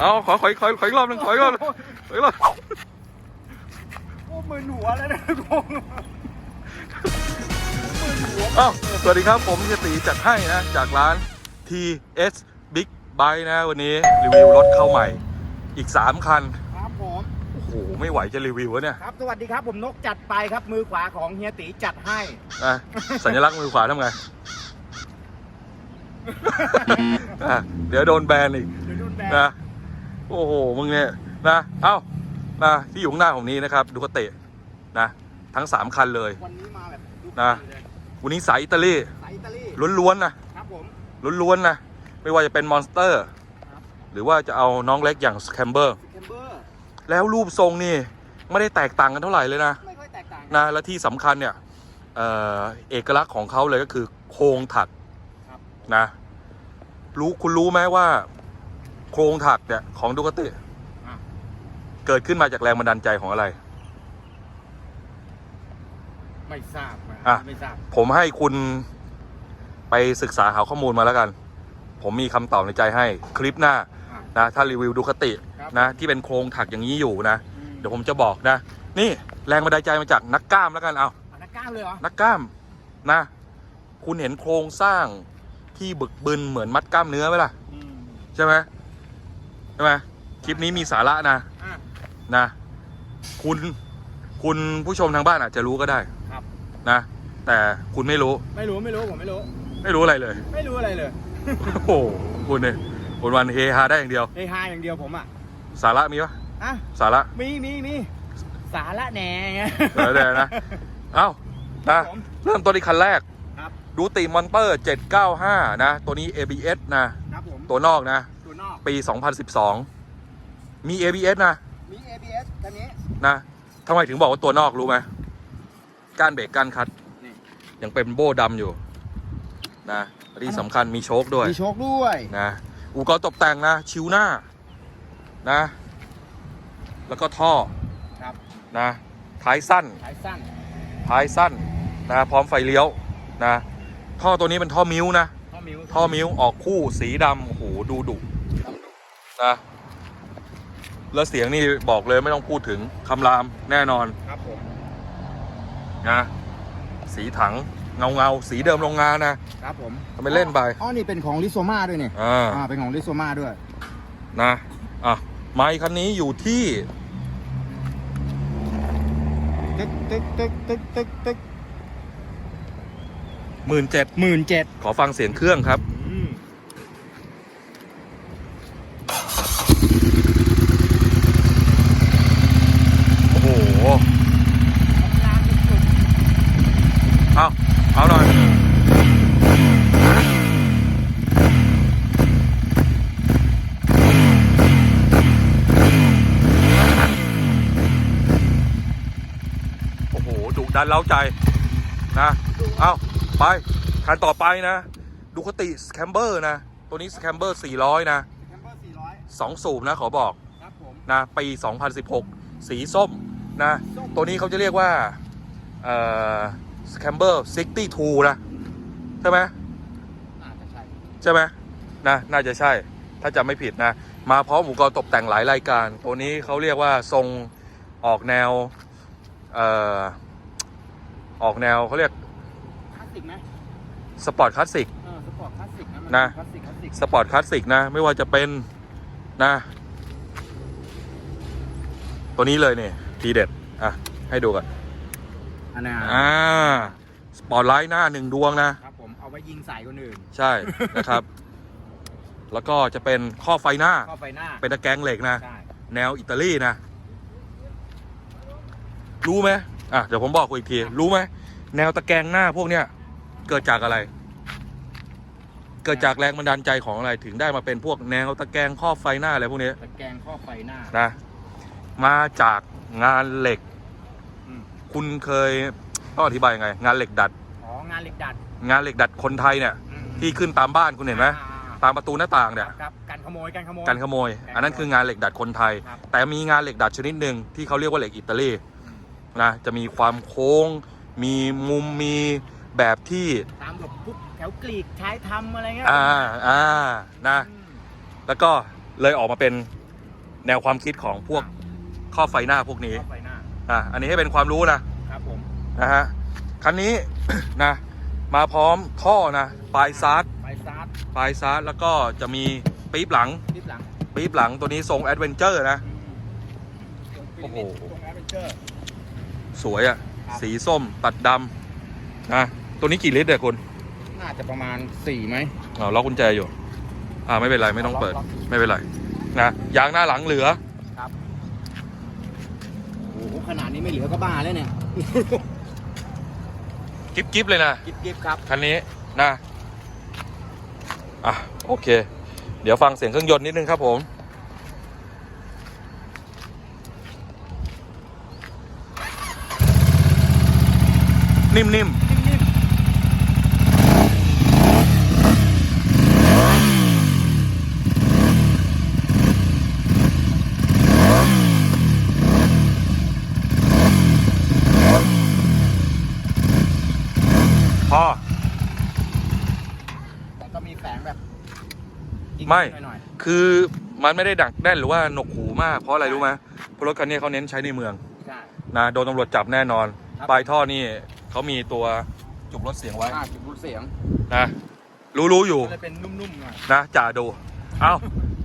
เอาขอขอขอขออีกรอบหนึงขออีกรอบหนึ่งขออีกรอบโอ้มือหัวแล้วนะกงมือหัวเอ้าสวัสดีครับผมเฮียตีจัดให้นะ จากร้าน TS Big Bike นะ วันนี้รีวิวรถเข้าใหม่ อีก 3 คัน ครับผม โอ้โห ไม่ไหวจะรีวิววะเนี่ยครับ สวัสดีครับ ผมนกจัดไปครับ มือขวาของเฮียตีจัดให้ นะสัญลักษณ์มือขวาทำไง อะเดี๋ยวโดนแบนอีกเดี๋ยวโดนแบนนะ โอ้โห มึงเนี่ยนะ เอ้านะที่อยู่ข้างหน้าผมนี้นะครับ ดูกเตะนะ ทั้ง3คันเลย วันนี้มาแบบดูนะเลยวันนี้สายอิตาลีสายอิตาลีล้วนๆนะ ครับผม ล้วนๆนะ ไม่ว่าจะเป็นมอนสเตอร์ ครับ หรือว่าจะเอาน้องเล็กอย่างสแคมเบอร์ สแคมเบอร์แล้วรูปทรงนี่ ไม่ได้แตกต่างกันเท่าไหร่เลยนะ ไม่ค่อยแตกต่างนะ และที่สำคัญเนี่ยเอ่อเอกลักษณ์ของเขาเลยก็คือโครงถักครับ นะ รู้คุณรู้ไหมว่า โครงถักเนี่ยของดูกติอะเกิดขึ้นมาจากแรงบันดาลใจของอะไร ไม่ทราบนะอะไม่ทราบ ผมให้คุณไปศึกษาหาข้อมูลมาแล้วกัน ผมมีคำตอบในใจให้คลิปหน้าอะนะถ้ารีวิวดูคติครับนะที่เป็นโครงถักอย่างนี้อยู่นะอืมเดี๋ยวผมจะบอกนะ นี่แรงบันดาลใจมาจากนักกล้ามแล้วกันเอาอันนั้นกล้ามเลยเหรอนักกล้ามนะ คุณเห็นโครงสร้างที่บึกบึนเหมือนมัดกล้ามเนื้อไหมล่ะอืมใช่ไหมใช่ไหมคลิปนี้มีสาระนะอะ นะ คุณ คุณผู้ชมทางบ้านอาจจะรู้ก็ได้ครับ นะ แต่คุณไม่รู้ไม่รู้ไม่รู้ผมไม่รู้ ไม่รู้อะไรเลย ไม่รู้อะไรเลยโอ้โหคุณเนี่ยวันวันๆเฮฮาได้อย่างเดียว เฮฮาอย่างเดียวผมอะสาระมีปะอะสาระมีมีมีสาระแหน่ไงเดี๋ยวเดี๋ยวนะ เอ้านะผมเริ่มต้นที่คันแรกครับ ดูติมอนเตอร์ 795 นะ ตัวนี้ ABS นะ ครับผมตัวนอกนะตัวนอก ปี 2012 มี ABS นะ มี ABS คันนี้ นะทำไมถึงบอกว่าตัวนอกรู้ไหมก้านเบรกก้านคัดนี่ยังเป็นโบ้ดำอยู่นะและที่สำคัญมีโชคด้วย มีโชคด้วยนะอุปกรณ์ตกแต่งนะ ชิวหน้า นะ แล้วก็ท่อครับนะท้ายสั้นสายสั้น ท้ายสั้นนะพร้อมไฟเลี้ยวนะท่อตัวนี้เป็นท่อมิ้วนะ ท่อมิวท่อมิ้วออกคู่สีดำโอ้โหดูดุ นะแล้วเสียงนี่บอกเลยไม่ต้องพูดถึงคำรามแน่นอนครับผมนะสีถังเงาเงาๆสีเดิมโรงงานนะครับผมทำไมเล่นไปอ๋อนี่เป็นของลิโซมาด้วยเนี่ยอ่าอ่าเป็นของลิโซมาด้วย นะอะไมค์คันนี้อยู่ที่ตึกตึกตึกตึกตึกตึกหมื่นเจ็ดหมื่นเจ็ดขอฟังเสียงเครื่องครับ โอ้โห เอาเอาหน่อย โอ้โห ดุดันเล้าใจนะเอาไปคันต่อไปนะ ดูคติสแคมเบอร์นะ ตัวนี้สแคมเบอร์400 นะแคมเปอร์สี่ร้อย2สูบนะขอบอกครับผมนะปี 2016 สีส้มนะส้มตัวนี้เขาจะเรียกว่าเอ่อสแคมเบอร์62นะ ใช่ไหมน่าจะใช่ใช่ไหมนะ น่าจะใช่ ถ้าจำไม่ผิดนะ มาพร้อมอุปกรณ์ตกแต่งหลายรายการ ตัวนี้เขาเรียกว่าทรงออกแนว เอ่อ ออกแนวเขาเรียกคลาสสิกไหมสปอร์ตคลาสสิก เออสปอร์ตคลาสสิกนะมันะ คลาสสิกคลาสสิกสปอร์ตคลาสสิกนะ ไม่ว่าจะเป็นนะ ตัวนี้เลยเนี่ยทีเด็ด อะ ให้ดูก่อนอันนั้นอ่าสปอร์ตไลท์หน้าหนึ่งดวงนะ ครับผมเอาไว้ยิงใส่คนอื่นใช่ นะครับ แล้วก็จะเป็นข้อไฟหน้า เข้าไฟหน้าเป็นตะแกรงเหล็กนะ ใช่แนวอิตาลีนะ รู้ไหม อะเดี๋ยวผมบอกคุณอีกที รู้ไหมแนวตะแกรงหน้าพวกเนี้ยเกิดจากอะไร เกิดจากแรงบันดาลใจของอะไรถึงได้มาเป็นพวกแนวตะแกรงข้อบไฟหน้าอะไรพวกนี้ตะแกรงข้อไฟหน้านะมาจากงานเหล็ก อืมคุณเคยต้องอธิบายยังไง งานเหล็กดัด อ๋องานเหล็กดัดงานเหล็กดัดคนไทยเนี่ย อืมที่ขึ้นตามบ้านคุณเห็นไหมอ่าตามประตูหน้าต่างเนี่ย ครับกันขโมยกันขโมย การขโมย อันนั้นคืองานเหล็กดัดคนไทย ครับ แต่มีงานเหล็กดัดชนิดหนึ่งที่เขาเรียกว่าเหล็กอิตาลีอืม นะจะมีความโค้ง มีมุมมีแบบที่ตามแบบพวกแถวกรีกใช้ทำอะไรเงี้ยอ่าอ่านะอืมแล้วก็เลยออกมาเป็นแนวความคิดของพวกข้อไฟหน้าพวกนี้เข้าไฟหน้าอะอันนี้ให้เป็นความรู้นะครับผมนะฮะคันนี้นะมาพร้อมท่อนะปลายซาร์ดไฟซาร์ปลายซาร์ดแล้วก็จะมีปี๊บหลังทิปหลังปี๊บหลังตัวนี้ทรงแอดเวนเจอร์นะโอ้โห สวยอะ่ะ ครับ สีส้มตัดดำนะตัวนี้กี่ลิตรเนี่ยคุณน่าจะประมาณสี่ไหม อ๋อล็อกกุญแจอยู่ อ่าไม่เป็นไรไม่ต้องเปิด ล็อกไม่เป็นไรนะยางหน้าหลังเหลือ โอ้โหขนาดนี้ไม่เหลือก็บ้าแล้วเนี่ย กิฟกิฟเลยนะกิ๊บกิ๊บครับ คันนี้นะอะโอเค เดี๋ยวฟังเสียงเครื่องยนต์นิดนึงครับผม นิ่มๆพอ แต่ก็มีแสงแบบยิงไม่ หน่อยคือมันไม่ได้ดักแน่นหรือว่าหนวกหูมาก เพราะอะไรรู้ไหมเพราะรถคันนี้เขาเน้นใช้ในเมือง ๆใช่ นะโดนตำรวจจับแน่นอน ครับ ปลายท่อนี่ เขามีตัวจุกรถเสียงไว้อ่าจุดรูดเสียงนะรู้รู้อยู่ ก็เลยเป็นนุ่มๆหน่อยนะจ่าดู เอา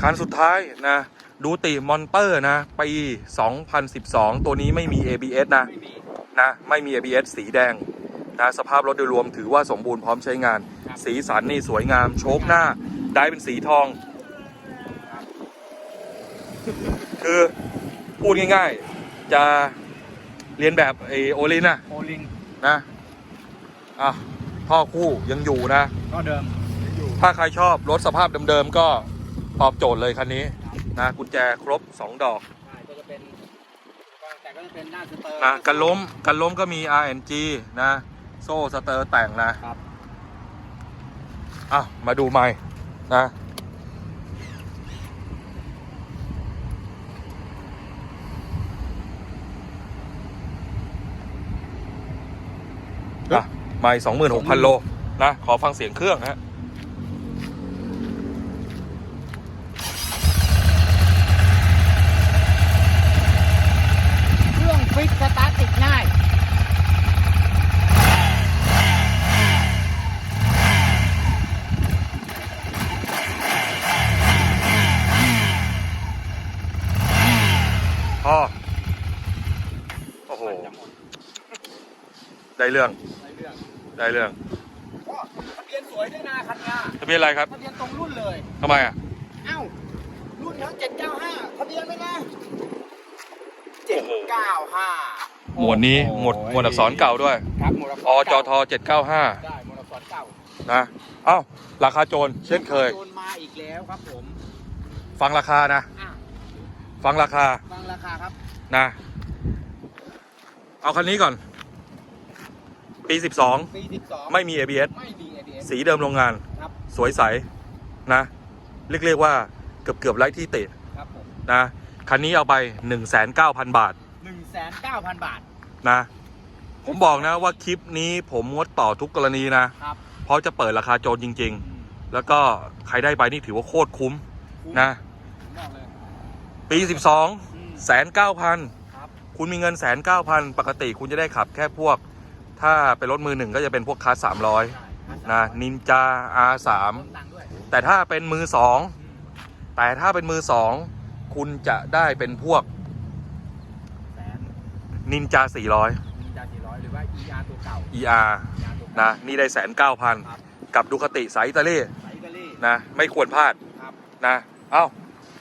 คันสุดท้ายนะ ดูติมอนเตอร์นะ ปี 2012 ตัวนี้ไม่มี ABS นะ ไม่มีนะ ไม่มี ABS สีแดง นะ สภาพรถโดยรวมถือว่าสมบูรณ์พร้อมใช้งานครับสีสันนี่สวยงาม โชคหน้า ได้เป็นสีทอง คือ พูดง่ายๆ จะเรียนแบบไอโอลินนะโอลิง นะอะท่อคู่ยังอยู่นะ ก็เดิมอยู่ถ้าใครชอบรถสภาพเดิมๆก็ตอบโจทย์เลยคันนี้นะกุญแจครบ 2 ดอกใช่ก็จะเป็นก็แต่ก็จะเป็นหน้าสเตอร์นะกันล้มกันล้มก็มี RNG นะ โซ่สเตอร์แต่งนะครับอะมาดูใหม่นะอะ ไม่สองหมื่นหกพันโล นะ ขอฟังเสียงเครื่องฮะเครื่องฟิกสตาร์ทติดง่าย พอ โอ้โห ได้เรื่อง ในเรื่อง ได้เรื่องก็ทะเบียนสวยด้วยนะคันเนี้ยทะเบียนอะไรครับทะเบียนตรงรุ่นเลยทำไมอะเอ้ารุ่นเขา795ทะเบียนไหมนะโอ้โห795หมวดนี้หมวดหมวดอักษรเก่าด้วยครับหมวดอักษรอจเก่าท795ได้หมวดอักษรเก่านะเอ้าราคาโจรเช่นเคยโดนมาอีกแล้วครับผม ฟังราคานะอะฟังราคา ฟังราคาครับนะ เอาคันนี้ก่อน ปีปี 12 12ไม่มี ABS ไม่มี ABS สีเดิมโรงงาน ครับสวยใสนะ เรียกเรียกว่าเกือบเกือบไร้ที่ติครับผมนะ คันนี้เอาไป 1,900,000 บาท 1,900,000บาท นะ ผมบอกนะว่าคลิปนี้ผมงดต่อทุกกรณีนะ ครับ เพราะจะเปิดราคาโจรจริงอืมๆแล้วก็ใครได้ไปนี่ถือว่าโคตรคุ้มคุ้ม นะ ผมบอกเลยปี 12 อืม แสนเก้าพันครับ คุณมีเงินแสนเก้าพันปกติคุณจะได้ขับแค่พวก ถ้าเป็นรถมือหนึ่งก็จะเป็นพวกคาร์สามร้อยใช่นะนินจา R3 ต้นตังค์ด้วยแต่ถ้าเป็นมือสองอืมแต่ถ้าเป็นมือสองคุณจะได้เป็นพวกแสนนินจา 400นินจา400 หรือว่า ER ตัวเก่า ER ER ตัวเก่านะนี่ได้แสนเก้าพันครับกับดูคติสายอิตาลีสายอิตาลีนะไม่ควรพลาดครับนะเอ้า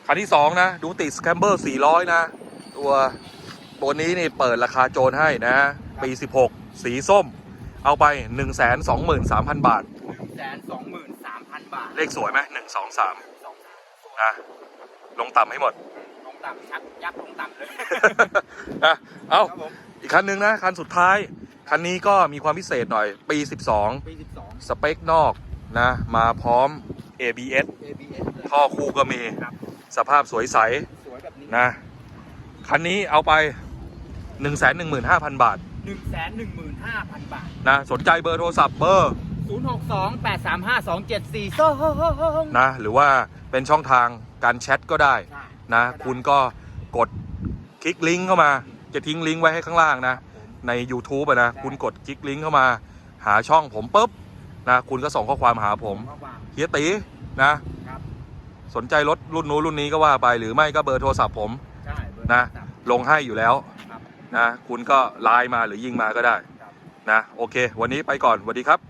คันที่2นะดูติสแคมเบอร์400 นะ ตัวตัวนี้นี่เปิดราคาโจรให้นะ ปี 16 สีส้ม เอาไป 123,000 บาท123,000บาทเลขสวยไหม1 2 3สองสามนะลงต่ำให้หมด ลงต่ำชักยักษ์ลงต่ำเลยนะเอ้าครับผมอีกคันหนึ่งนะคันสุดท้าย คันนี้ก็มีความพิเศษหน่อย ปี12ปี12 สเปคนอกนะ มาพร้อม ABS ABS เลยท่อคู่ก็มี ครับสภาพสวยใส สวยแบบนี้นะ คันนี้เอาไป 115,000 บาท 115,000 บาท นะสนใจเบอร์โทรศัพท์เบอร์062 835 2742นะหรือว่าเป็นช่องทางการแชทก็ได้ใช่นะคุณก็กดคลิกลิงก์เข้ามา จะทิ้งลิงก์ไว้ให้ข้างล่างนะ ใน YouTube อะนะคุณกดคลิกลิงก์เข้ามา หาช่องผมปุ๊บนะคุณก็ส่งข้อความหาผมข้อความเฮียตีนะ ครับสนใจรถรุ่นนู้นรุ่นนี้ก็ว่าไปหรือไม่ก็เบอร์โทรศัพท์ผมใช่เบอร์นะโทรศัพท์ลงให้อยู่แล้วครับ นะคุณก็ไลน์มาหรือยิงมาก็ได้นะโอเค วันนี้ไปก่อนสวัสดีครับ